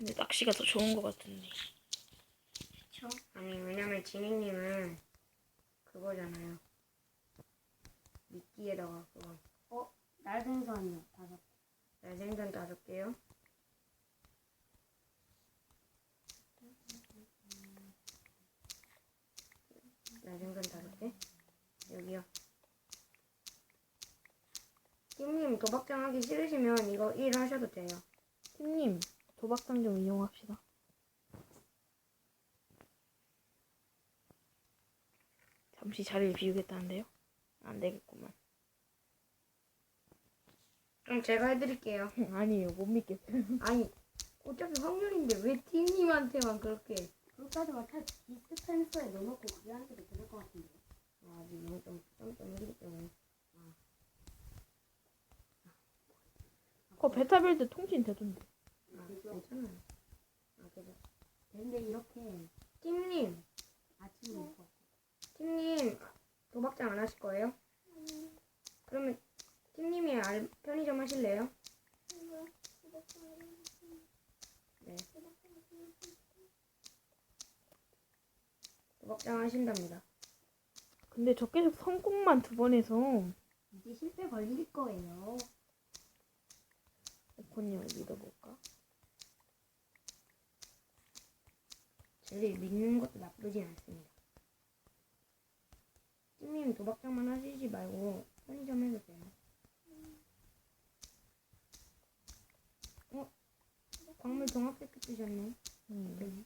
근데 낚시가 더 좋은 것 같은데. 그쵸? 아니 왜냐면 진희님은 그거잖아요. 미끼에다가 그거 어? 날생선이요. 다섯. 날생선 다섯 개요. 날생선 다섯 개. 여기요. 팀님 도박장 하기 싫으시면 이거 일 하셔도 돼요. 팀님, 도박장 좀 이용합시다. 잠시 자리를 비우겠다는데요? 안 되겠구만. 그럼 제가 해드릴게요. 아니에요, 못 믿겠어요. 아니 어차피 확률인데 왜 팀님한테만 그렇게 그렇다지만 차 디스펜서에 넣어놓고 그게 게더 좋을 것 같은데. 아, 아직 0.3.1이기 때문에 그거 베타빌드 통신 되던데. 아, 괜찮아요. 아, 그죠. 근데 이렇게 팀님, 아침에 먹고. 팀님 도박장 안 하실 거예요? 그러면 팀님이 알, 편의점 하실래요? 네. 도박장 하신답니다. 근데 저 계속 성공만 두 번 해서 이제 실패 걸릴 거예요. 오코님을 믿어볼까? 저를 믿는 것도 나쁘진 않습니다. 팀님 도박장만 하시지 말고 편의점 해도 돼요. 어? 광물 종합 세트 뜨셨네. 음. 네.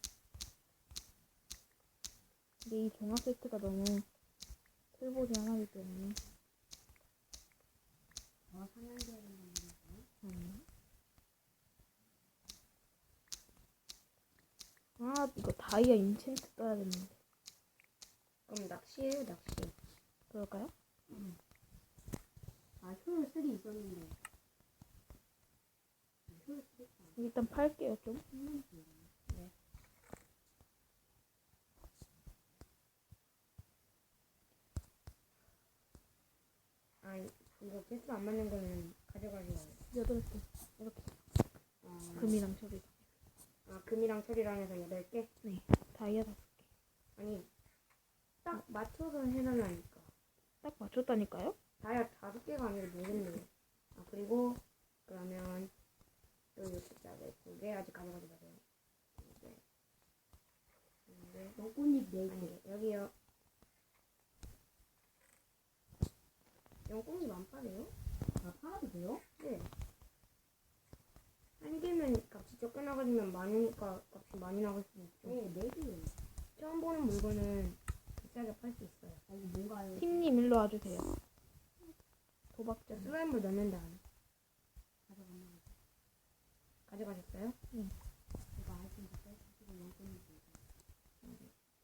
근데 이 종합 세트가 너무 틀보지 하나기 때문에. 더 상향돼야 된다는 거죠. 음. 아, 이거 다이아 인챈트 떠야 되는데. 그럼 낚시해요, 낚시. 그럴까요? 아, 효율 3 있었는데. 효율 3. 일단 팔게요, 좀. 아, 이거 개수 안 맞는 거는 가져가지 마요. 여덟 개. 이렇게. 아, 금이랑 처리. 아, 금이랑 철이랑 해서 8개? 네. 다이아 다섯 개. 아니, 딱 맞춰서 해달라니까. 딱 맞췄다니까요? 다이아 다섯 개가 아니라 모르겠네요. 아, 그리고, 그러면, 여기 숫자를 두개 아직 가져가지 마세요. 두 개. 연꽃잎 4개. 아니, 여기요. 영꽁이 안 파래요? 아, 팔아도 돼요? 네. 한 개면 값이 적게 나가지면 많으니까 값이 많이 나갈 수도 있죠. 네, 4개. 처음 보는 물건은 비싸게 팔 수 있어요. 아, 이거 뭔가요? 팀님 일로 와주세요. 저 도박장. 슬라임을 넣는다. 안 가져가면 가져가셨어요? 제가 아이템 다 빼주시고 4개.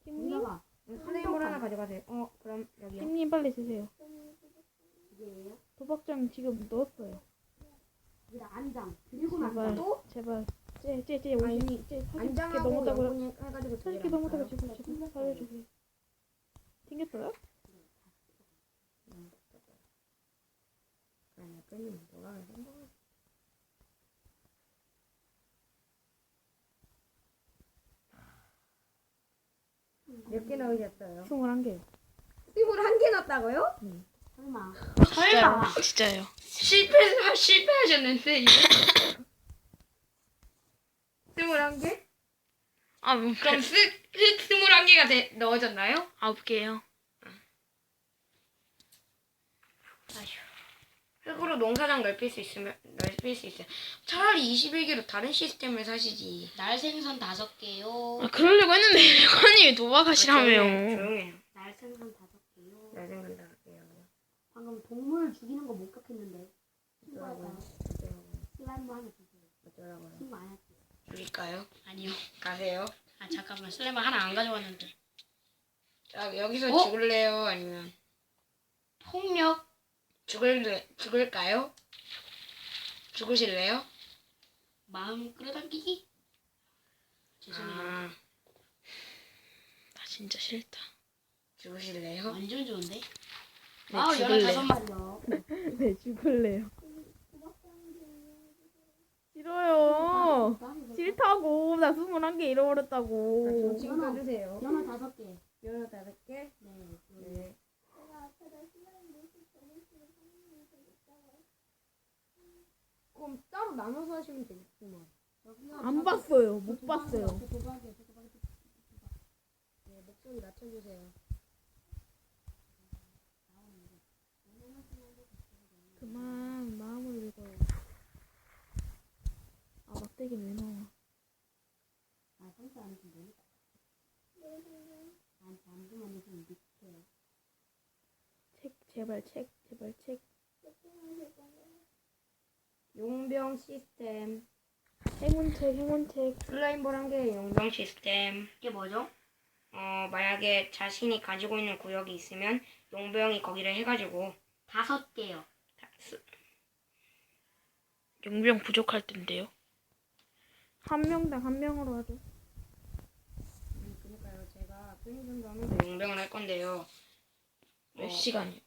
팀님? 여기다가 슬라임을 하나 가져가세요. 어, 그럼 여기요. 팀님 빨리 주세요. 이게요. 도박장 지금 넣었어요. 안장. 그리고 제발. 나서 또 제발. 쟤, 쟤, 쟤, 우리 아니, 쟤 안장하고 넘었다고요. 영혼이 해가지고 개라니까요. 넘었다고 지금 지금 살려주세요. 튕겼어요? 음, 뭐라 몇개 넣으셨어요? 스물한 개요. 이걸 한개 넣었다고요? 설마. 설마. 진짜요. 실패 실패하셨는데 이거 스물한 개? 아, 뭐, 그럼 스, 스 스물한 개가 돼, 넣어졌나요? 아홉 개요. 흙으로 농사장 넓힐 수 있으면 넓힐 수 있어요. 차라리 21개로 다른 시스템을 사시지. 날 생선 5개요. 아, 그러려고 했는데, 레관님이 도박하시라며요. 조용해요. 날생선 5개요. 내 생각 나갈게요. 방금 동물 죽이는 거 목격했는데. 신고할까요? 어쩌라고요? 슬라임도 하나 주세요. 어쩌라고요? 신고 안 할게요. 줄일까요? 아니요. 가세요. 아 잠깐만 슬래머 하나 안 가져왔는데. 자 여기서 어? 죽을래요? 아니면 폭력 죽을 죽을까요? 죽으실래요? 마음 끌어당기기. 죄송해요. 아 나 진짜 싫다. 죽으실래요? 완전 좋은데. 네, 아 죽을래요. 열다섯 마리요. 네, 죽을래요. 싫어요. 싫다고. 개 잃어버렸다고. 지금 가주세요. 연어 다섯 개. 연어 다섯 개. 네. 네. 그럼 따로 나눠서 하시면 되겠구만. 안 봤어요. 저못 봤어요. 네, 목소리 낮춰주세요. 그만 마음을 읽어요. 아 막대기는 왜 나와? 아, 성사 안 해주면 되니까. 안, 잠시만 해주면 밑에. 책 제발 책 제발 책. 용병 시스템. 행운책 행운책. 슬라임볼 한 개의 용병 시스템. 이게 뭐죠? 어, 만약에 자신이 가지고 있는 구역이 있으면 용병이 거기를 해가지고 다섯 개요. 용병 부족할 텐데요. 한 명당 한 명으로 하죠. 음, 그러니까요. 제가 편의점도 하면서 용병을 할 건데요. 몇 어, 시간이요?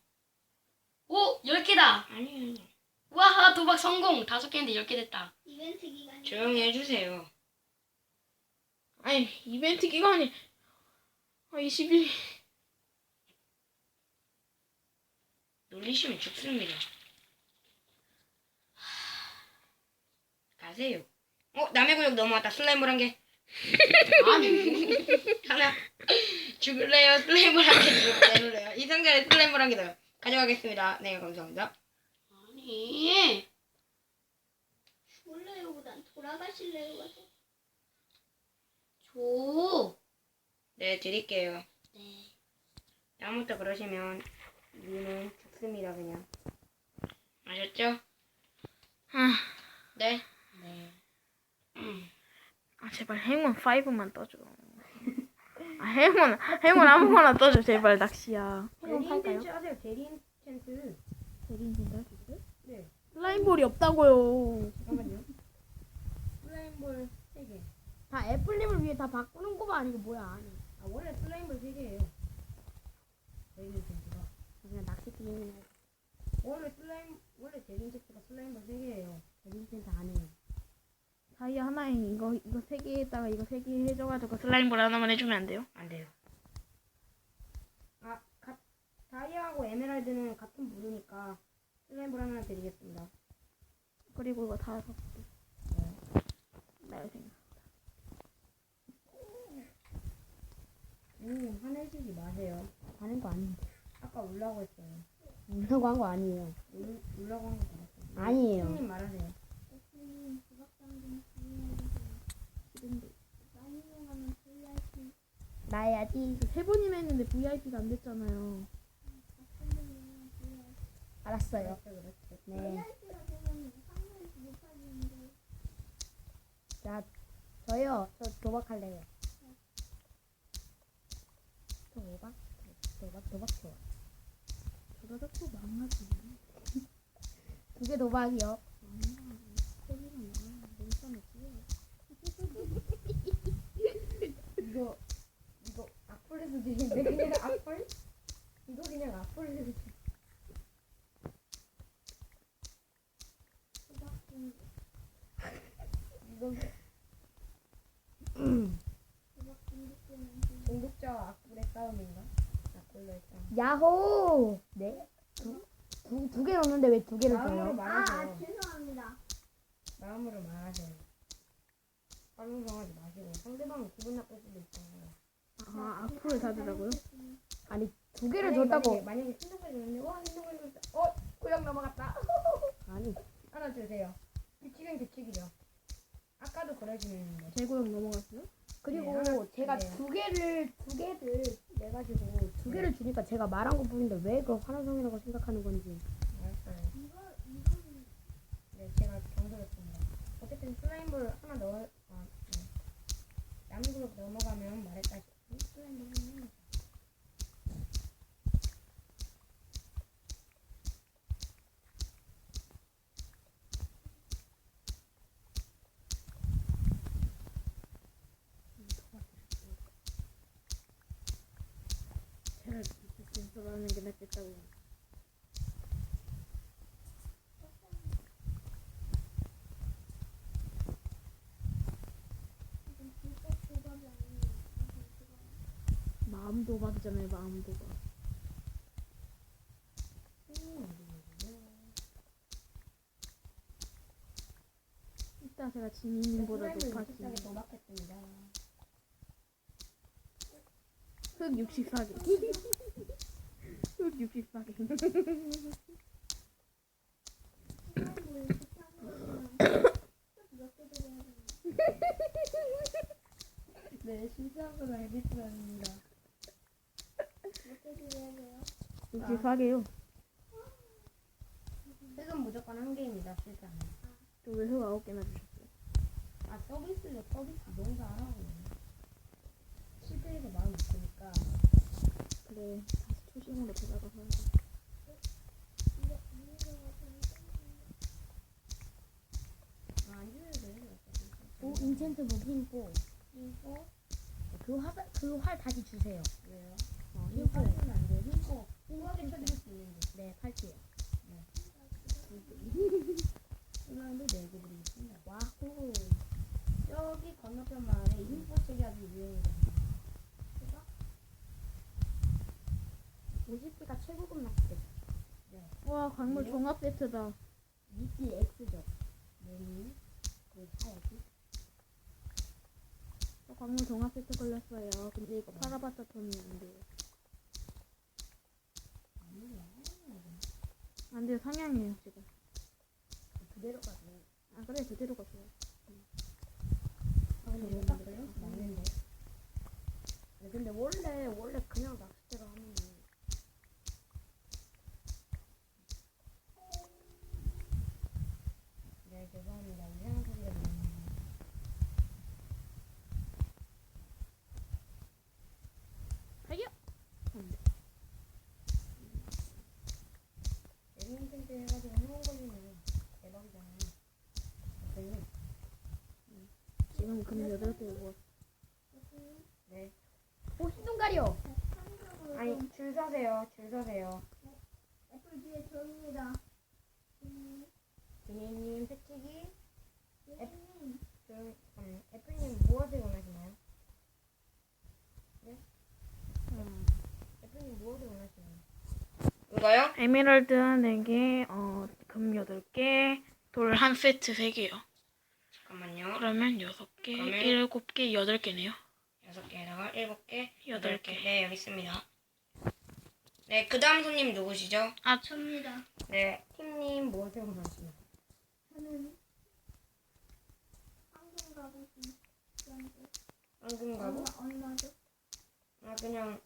오, 열 개다. 아니요. 와, 도박 성공. 다섯 개인데 열개 됐다. 이벤트 기간. 조용히 해주세요. 아니 이벤트 기간이 아 20일. 놀리시면 죽습니다. 가세요. 어, 남의 구역 넘어왔다. 슬라임볼 한 개. 아니. 하나. 죽을래요? 슬라임볼 한 개. 죽- 내놓을래요? 이 상자에 슬라임볼 한개 더요. 가져가겠습니다. 네, 감사합니다. 아니. 몰래요보단 돌아가실래요? 줘. 네, 드릴게요. 네. 다음부터 그러시면 니는 죽습니다, 그냥. 아셨죠? 아, 네. 네. 제발 행운 5만 떠줘. 아 행운 행운 아무거나 떠줘 제발 낚시야. 대리 인텐트 하세요. 대리 인텐트. 대리인 진짜 할수 있어요? 네. 슬라임볼이 없다고요. 잠깐만요. 슬라임볼 3개. 다 애플님을 위해 다 바꾸는 거가 아니고 뭐야? 아니. 아, 원래 슬라임볼 3개예요. 대리 인텐트가. 그냥 낚시 게임이나 원래 슬라임, 원래 대리 인텐트가 슬라임볼 3개예요. 대리센터 안 해요. 다이아 하나에 이거 이거 세 개에다가 이거 세 개 해줘가지고 슬라임볼 하나만 해주면 안 돼요? 안 돼요. 아, 가, 다이아하고 에메랄드는 같은 부류니까 슬라임볼 하나 드리겠습니다. 그리고 이거 다 섞고. 날 생각. 음, 화내시지 마세요. 하는 거 아닌데. 아까 울라고 했어요. 울라고 한 거 아니에요. 울, 울라고 한거 맞았어요. 아니에요. 형님 말하세요. 나야지. 세 번이나 했는데 VIP가 안 됐잖아요. 알았어요. 네. 자, 저요. 저 도박할래요. 도박? 도박, 도박 좋아. 저러다 또 망하지. 두개 도박이요. 이거 악플에서 드리는데 그냥 악플? 이거 그냥 악플에서 이거 공격자와 악플의 싸움인가? 악플의 싸움. 야호! 네? 두, 두, 개 넣는데 왜 두 개를 마음으로 줘요? 말하세요. 죄송합니다. 마음으로 말하세요. 빠른성하지 마시고 상대방이 기분 나쁠 수도 있잖아요. 아 앞으로 닫으라고요? 아니, 두 개를 만약에- 줬다고. 만약에, 신동을 줬는데 와 신동을 줬다. 어 구역 넘어갔다. 아니, 하나 주세요. 규칙은 규칙이죠. 아까도 그러시는데. 제구역 넘어갔어요? 그리고 네, 하나 제가 주세요. 두 개를, 두 개를 내 가지고 두 개를 주니까 제가 말한 것 뿐인데 왜 그걸 환호성이라고 생각하는 건지. 알았어요. 네, 제가 경솔했습니다. 어쨌든 슬라임볼 하나 넣어, 아, 네. 그룹 넘어가면 말했다시피 거죠. 제발 진짜라는 게 낫겠다고. 받잖아요. 마음도 봐. 이따 제가 지민님보다 높아지. 네. 흑 64개. 흑 64개. 네, 실수하고도 알겠습니다. 64개요. 흑은 무조건 한 개입니다. 실수하면. 저왜 흑 9개나 주셨어요? 아 서비스요 서비스 너무 잘하고 실패해서 마음 바꾸니까 그래. 다시 초심으로 돌아가서 하자. 아, 안 돼요 오 인챈트 복 힘보. 힘고 그활 그 활 다시 주세요. 왜요? 어, 힘 힘보. 빠지면 안 돼요 힘고 후하게 쳐드릴 수 있는데 네 팔게요. 수나도 내게 드리겠습니다 와호. 저기 건너편 마을에 힘고 책이 아주 유행이거든요 50개가 최고급 낚싯대. 와, 광물 종합 세트다. 미끼 X죠. 그거 사야지. 저 광물 종합 세트 걸렸어요. 근데 이거 팔아봤자 돈이 안 돼요. 안 돼요. 상향이에요, 지금. 그대로 가세요. 아, 그래. 그대로 가세요. 아 근데 왜 닦아요? 맞는데 네, 근데 원래 원래 그냥 낚싯대로 하면 네 죄송합니다 이상한 소리가 들리네요 하여! 안 돼. 에드민 텐트 해가지고 해온 걸리면 대박이잖아요 대표님 지금 금 8개 모았어. 네오 흰둥가리요. 아니 줄 서세요 줄 서세요 애플 뒤에 저입니다. 비니님 패치기 애플님 저 잠깐만요 애플님 무엇을 원하시나요? 음. 애플님 무엇을 원하시나요? 이거요? 에메랄드 4개, 어, 금 8개, 돌 한 세트 3개요. 잠깐만요 그러면 6개, 그러면- 7개, 8개네요. 여섯 개에다가 일곱 개 여덟 여덟 개. 네 여기 있습니다 네 그 다음 손님 누구시죠? 아, 접니다. 네 팀님 무엇을 원하시나요? 저는 황금 가구? 얼마죠? 아 그냥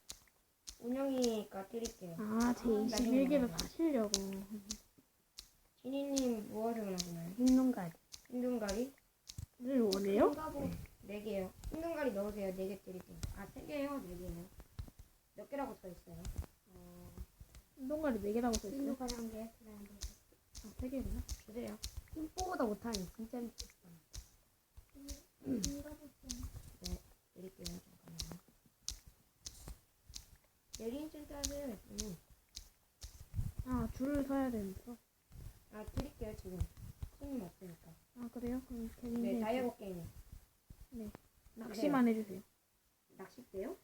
운영이니까 드릴게요 아, 제 21개를 사시려고. 지니님 무엇을 원하시나요? 흰둥가리. 흰둥가리? 를 원해요? 네 개요 흰둥가리 넣으세요 네 개 드릴게요 아 세 개요? 네 개요 몇 개라고 써있어요? 어... 운동가리 4개라고 써있어요? 흰둥가리 한 개. 아, 3개구나. 주세요 힘보다 못하니 진짜 미쳤어. 드릴게요 잠깐만요 예린 찐 따세요 음. 아, 줄을 서야 되는데. 아 드릴게요 지금 손님 없으니까 아, 그래요? 그럼 괜히 네 네, 다이아고 게임 낚시만 해주세요. 낚싯대요?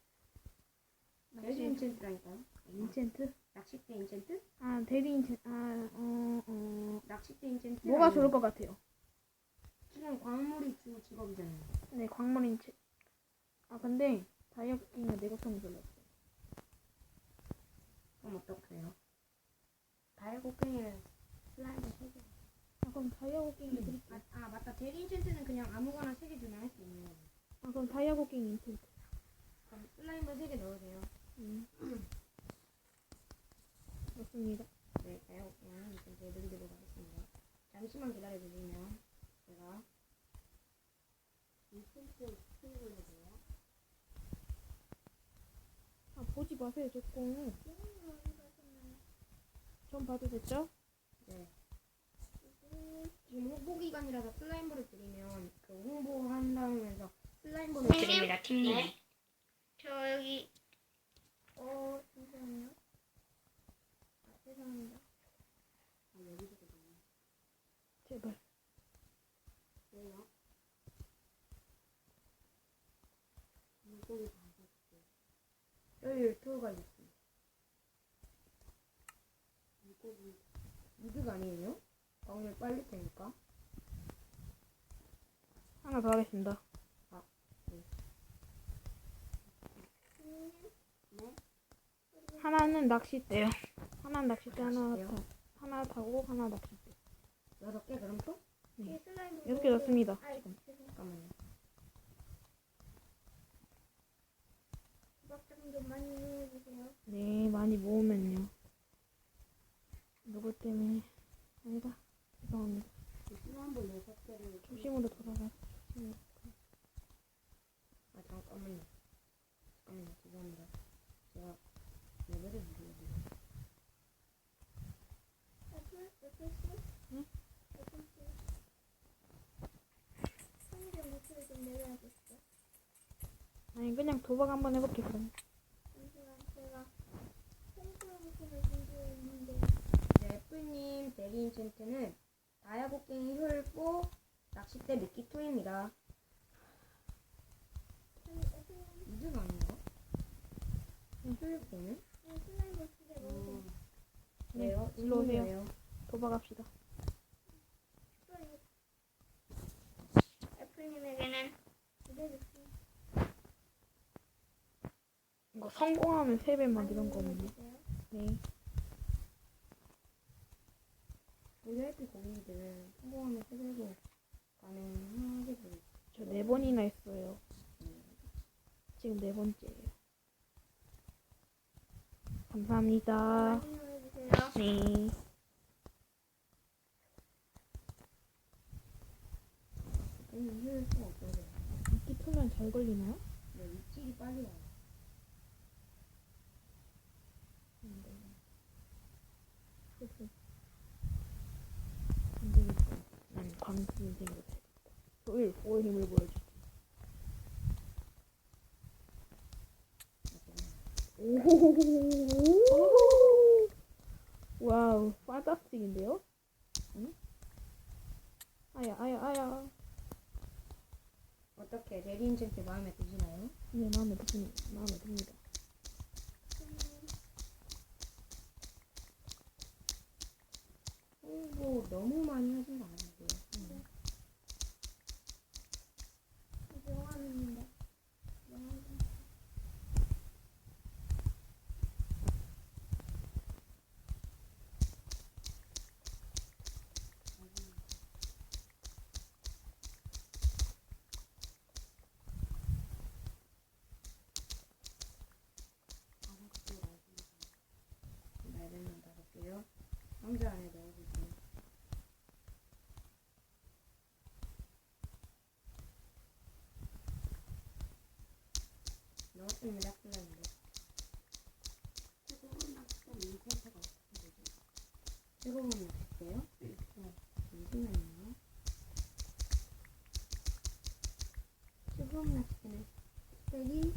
낚시 대리 인챈트라니까요 인챈트? 낚싯대 인챈트? 아, 대리 인챈트. 아, 어, 어. 낚싯대 인챈트? 뭐가 아니면 좋을 것 같아요? 지금 광물이 주 직업이잖아요 네, 광물 인챈트. 아, 근데 게임에 내구성이 별로 없어요. 그럼 어떡해요? 게임을 슬라이드 세 개. 아, 그럼 다이아고 게임에 드릴게요. 아, 아 맞다 대리 인챈트는 그냥 아무거나 세 개 주면 할 수 있는 거예요 아, 그럼 게임 인챈트. 그럼 슬라임을 세 개 넣으세요 음. 좋습니다. 네 다이아고 게임은 이제 내드리도록 하겠습니다 잠시만 기다려주시면 제가 아, 보지 마세요, 조금. 전 봐도 됐죠? 네. 지금 홍보 기간이라서 슬라임볼을 드리면 그 홍보한다면서 슬라임볼을 드립니다 팀님. 저 여기 어 잠시만요. 아, 죄송합니다. 아 여기서 되겠네. 제발. 왜요? 물고기 다 잡을게요. 여기 토가 있습니다. 이득 아니에요? 아, 오늘 빨리 테니까. 하나 더 하겠습니다. 하나는 낚싯대요. 하나는 낚싯대 하나? 타, 하나 타고 하나 낚싯대. 여섯 개 그럼 또? 네. 여섯 개 넣습니다. 지금. 잠깐만요. 많이 이용해주세요. 네, 많이 모으면요. 누구 때문에? 아니다. 죄송합니다. 초심으로 돌아가. 아 잠깐만요. 잠깐만요. 죄송합니다. 제가 레벨을 누르야 돼요. 응? 성의를 목소리 좀 내려야겠어. 아니 그냥 도박 한번 해볼게 그럼. 잠시만 제가 네, 애플님 대리 인챈트는 다이아곡갱이 혈보 낚싯대 미끼 2입니다. 이득 아닌가? 혈보는? 슬라임 목소리 너무 네, 왜요? 일로 오세요. 왜요? 도박합시다. 애플님에게는 기대주세요. 이거 성공하면 세 배만 이런 거는요. 네. 우리 애플 고객님들은 성공하면 세배로 가능하게 되죠. 저네 번이나 했어요. 지금 네 번째예요. 감사합니다. 많이 이용해주세요. 네. 아니, 혈수가 없어요. 미끼 풀면 잘 걸리나요? 네, 입질이 빨리 와요. 안 되겠다. 난 광수 인생으로 살겠다. 소일, 소의 힘을. 오. 와우, 파닥틱인데요? 응? 아야, 아야, 아야. 어떻게 대리 인챈트 마음에 드시나요? 네, 마음에 듭니다. 마음에 듭니다. 홍보 너무 많이 하신 거 아니고요. 다볼게요. 상자 안에 넣어주세요. 플라인데. 뜨거운 낚싯대요? 네. 잠시만요. 뜨거운 낚싯대는 스펙이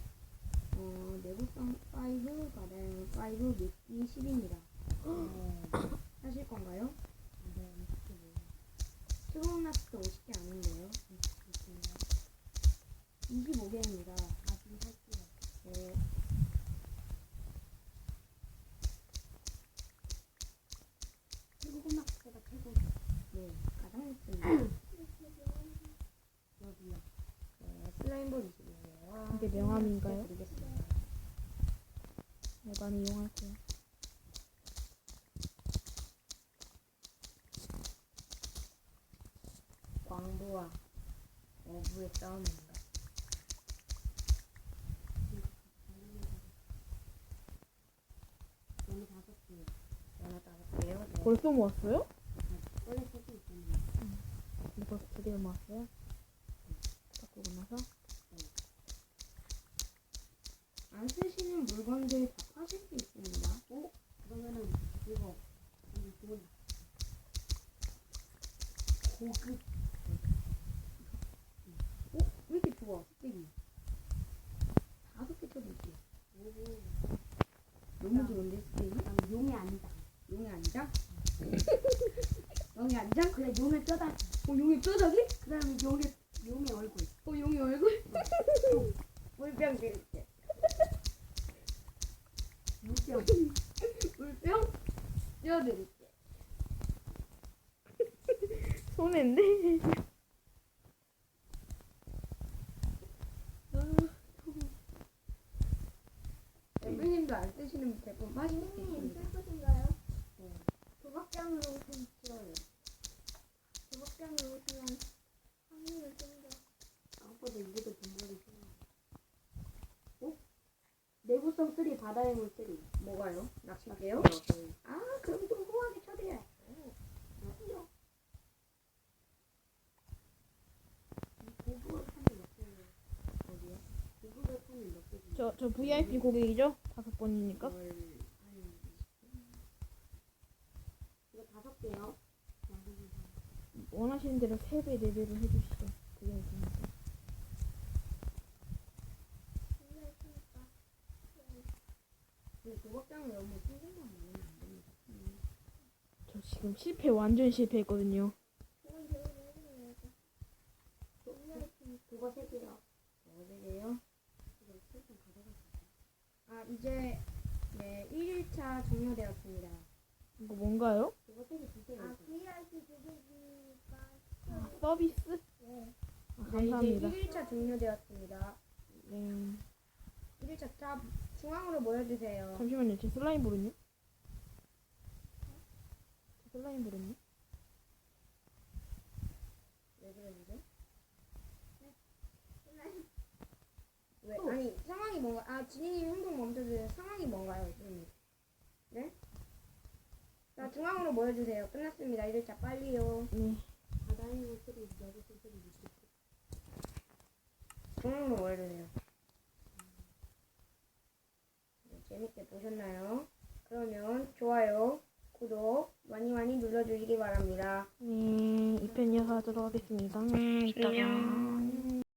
어, 내구성 5, 가량 5, 미끼 10입니다. 하실 건가요? 네, 뜨거운 낚싯대 50개 아닌데요? 25개입니다. 아, 지금 살게요. 네. 뜨거운 낚싯대가 최고. 네, 가장 예습니다. 여기요. 네, 슬라임볼 25개요. 이게 명함인가요? 네, 많이 이용하세요. 광부와 어부의 개요? 네. 벌써 모았어요? 근데 벌써 두 개를 모았어요? 바꾸고 나서? 안 쓰시는 물건들 다 파실 수 있습니다. 오? 그러면은 이거 이거 좋은 고급 오? 왜 이렇게 좋아? 스틱이 다섯 개 쳐볼게 너무 좋은데 스틱이? 용이 아니다 용이 아니다? 용이 아니다? 그래 용의 뼈다귀 어 용의 뼈다귀? 그 다음에 용의 용의 얼굴 어 용의 얼굴? 물병 물병. 물병 띄워드릴게. 손인데. 엠블님도 안 쓰시는 제품 하실 수 있습니다. 슬프신가요? 네. 도박장으로 오시면 싫어요. 도박장으로 오시면 확률을 좀더 아무것도 이것도 분발이 좋아. 어? 내구성 3 바다의 물 3. 뭐가요? 낚싯대요? 아, 그럼 좀 개예요? 어디요? 고급을 파는 몇 개? 저, 저 VIP 고객이죠? 다섯 번이니까. 월, 한, 이거 다섯 개요? 원하시는 대로 세 배, 네 배로 해주시죠. VIP니까. 있으니까 그 도박장은 너무 생각만 먹으면 안 됩니다. 저 지금 실패, 완전 실패했거든요. 그거 세 개요. 그거 세 개요? 아, 이제, 네, 1일차 종료되었습니다. 이거 뭔가요? 그거 세개 주세요. 아 VIP 고객이니까 아, 서비스? 네. 아, 네, 감사합니다. 이제 1일차 종료되었습니다. 네. 1일차 자 중앙으로 모여주세요. 잠시만요. 제 슬라임 볼은요? 제 슬라임 볼은요? 왜 그러시죠? 왜? 아니 상황이 뭔가 아 지니님 행동 멈춰주세요. 상황이 뭔가요, 지니님? 네? 자 중앙으로 모여주세요. 끝났습니다. 1일차 빨리요. 네. 바다의 모습이 여기 소설이 중앙으로 모여주세요. 네, 재밌게 보셨나요? 그러면 좋아요, 구독 많이 많이 눌러주시기 바랍니다. 네. 2편 이어서 하도록 하겠습니다. 네. 이따가. 안녕.